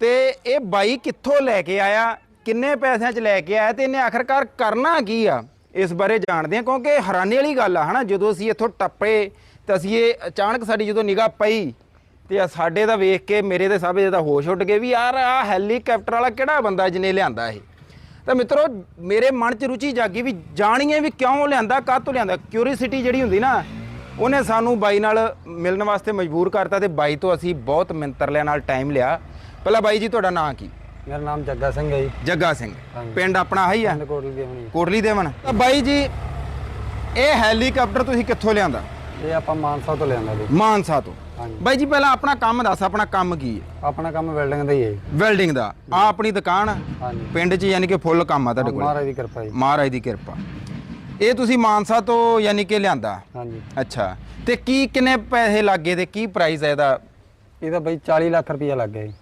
ਤੇ ਇਹ ਬਾਈ ਕਿੱਥੋਂ ਲੈ ਕੇ ਆਇਆ? ਕਿੰਨੇ ਪੈਸਿਆਂ 'ਚ ਲੈ ਕੇ ਆਇਆ ਤੇ ਇਹਨੇ ਆਖਰਕਾਰ ਕਰਨਾ ਕੀ ਆ? ਇਸ ਬਾਰੇ ਜਾਣਦੇ ਹਾਂ ਕਿਉਂਕਿ ਹੈਰਾਨੀ ਵਾਲੀ ਗੱਲ ਆ, ਹਨਾ? ਜਦੋਂ ਅਸੀਂ ਇੱਥੋਂ ਟੱਪੇ, ਤਾਂ ਅਸੀਂ ਇਹ ਅਚਾਨਕ ਸਾਡੀ ਜਦੋਂ ਨਿਗਾਹ ਪਈ, ਤੇ ਆ ਸਾਡੇ ਦਾ ਵੇਖ ਕੇ ਮੇਰੇ ਦੇ ਸਭ ਦਾ ਹੋਸ਼ ਉੱਡ ਗਏ ਵੀ ਯਾਰ ਆ ਹੈਲੀਕਾਪਟਰ ਵਾਲਾ ਕਿਹੜਾ ਬੰਦਾ ਜਿਹਨੇ ਲਿਆਂਦਾ ਇਹ? ਤਾਂ ਮਿੱਤਰੋ, ਮੇਰੇ ਮਨ 'ਚ ਰੁਚੀ ਜਾਗੀ ਵੀ ਜਾਣੀਏ ਵੀ ਕਿਉਂ ਲਿਆਂਦਾ, ਕਾਹਤੋਂ ਲਿਆਂਦਾ? ਕਿਉਰਿਓਸਿਟੀ ਜਿਹੜੀ ਹੁੰਦੀ ਨਾ, ਉਹਨੇ ਸਾਨੂੰ ਬਾਈ ਨਾਲ ਮਿਲਣ ਵਾਸਤੇ ਮਜਬੂਰ ਕਰਤਾ ਤੇ ਬਾਈ ਤੋਂ ਅਸੀਂ ਬਹੁਤ ਮਿੰਤਰਲਿਆਂ ਨਾਲ ਟਾਈਮ ਲਿਆ। ਪਹਿਲਾਂ ਬਾਈ ਜੀ ਤੁਹਾਡਾ ਨਾਂ ਕੀ? ਮੇਰਾ ਨਾਮ ਜੱਗਾ ਸਿੰਘ ਹੈ ਜੀ। ਜੱਗਾ ਸਿੰਘ। ਹਾਂਜੀ। ਪਿੰਡ ਆਪਣਾ ਆਹੀ ਆ? ਪਿੰਡ ਕੋਟਲੀ ਦੀ ਹੋਣੀ ਕੋਟਲੀ ਦੇਵਨ ਤਾਂ ਬਾਈ ਜੀ ਇਹ ਹੈਲੀਕਾਪਟਰ ਤੁਸੀਂ ਕਿੱਥੋਂ ਲਿਆਂਦਾ? ਇਹ ਆਪਾਂ ਮਾਨਸਾ ਤੋਂ ਲਿਆਂਦਾ ਜੀ। ਮਾਨਸਾ ਤੋਂ। ਹਾਂਜੀ। ਬਾਈ ਜੀ ਪਹਿਲਾਂ ਆਪਣਾ ਕੰਮ ਦੱਸ ਆਪਣਾ ਕੰਮ ਕੀ ਹੈ? ਆਪਣਾ ਕੰਮ ਵੈਲਡਿੰਗ ਦਾ ਹੀ ਹੈ ਜੀ। ਵੈਲਡਿੰਗ ਦਾ। ਆ ਆਪਣੀ ਦੁਕਾਨ ਆ? ਹਾਂਜੀ। ਪਿੰਡ 'ਚ ਯਾਨੀ ਕਿ ਫੁੱਲ ਕੰਮ ਆ ਤੁਹਾਡੇ ਕੋਲ। ਮਹਾਰਾਜ ਦੀ ਕਿਰਪਾ ਜੀ। ਮਹਾਰਾਜ ਦੀ ਕਿਰਪਾ। ਇਹ ਤੁਸੀਂ ਮਾਨਸਾ ਤੋਂ ਯਾਨੀ ਕਿ ਲਿਆਂਦਾ? ਹਾਂਜੀ। ਅੱਛਾ। ਤੇ ਕੀ ਕਿੰਨੇ ਪੈਸੇ ਲੱਗੇ ਤੇ ਕੀ ਪ੍ਰਾਈਸ ਹੈ ਇਹਦਾ? ਇਹਦਾ ਬਈ 40 ਲੱਖ ਰੁਪਇਆ ਲੱਗ ਗਿਆ ਜੀ।